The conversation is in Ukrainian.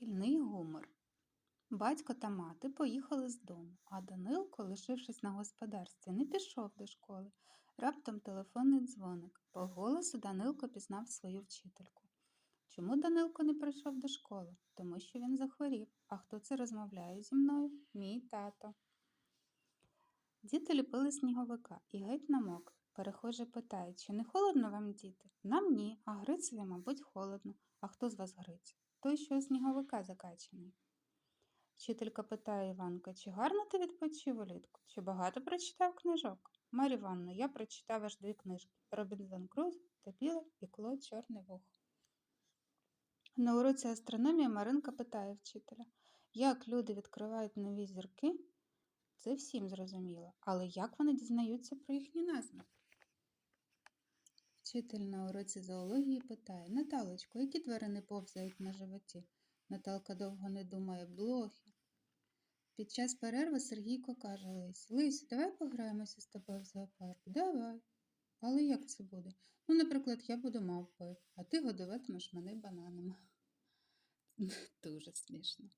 Шкільний гумор. Батько та мати поїхали з дому, а Данилко, лишившись на господарстві, не пішов до школи. Раптом телефонний дзвоник. По голосу Данилко пізнав свою вчительку. Чому Данилко не прийшов до школи? Тому що він захворів. А хто це розмовляє зі мною? Мій тато. Діти ліпили сніговика і геть намок. Перехожий питає, чи не холодно вам, діти? Нам ні, а Грицеві, мабуть, холодно. А хто з вас Гриць? Той, що у сніговика закачаний. Вчителька питає Іванка, чи гарно ти відпочив улітку? Чи багато прочитав книжок? Марі Івановна, я прочитав аж дві книжки Робінзон Круз та біле ікло чорне вухо. На уроці астрономії Маринка питає вчителя, як люди відкривають нові зірки? Це всім зрозуміло, але як вони дізнаються про їхні назви? Вчитель на уроці зоології питає Наталочко, які тварини повзають на животі? Наталка довго не думає блохи. Під час перерви Сергійко каже Лисі, Лисі, давай пограємося з тобою в зоопарк. Давай. Але як це буде? Ну, наприклад, я буду мавпою, а ти годуватимеш мене бананами. Дуже смішно.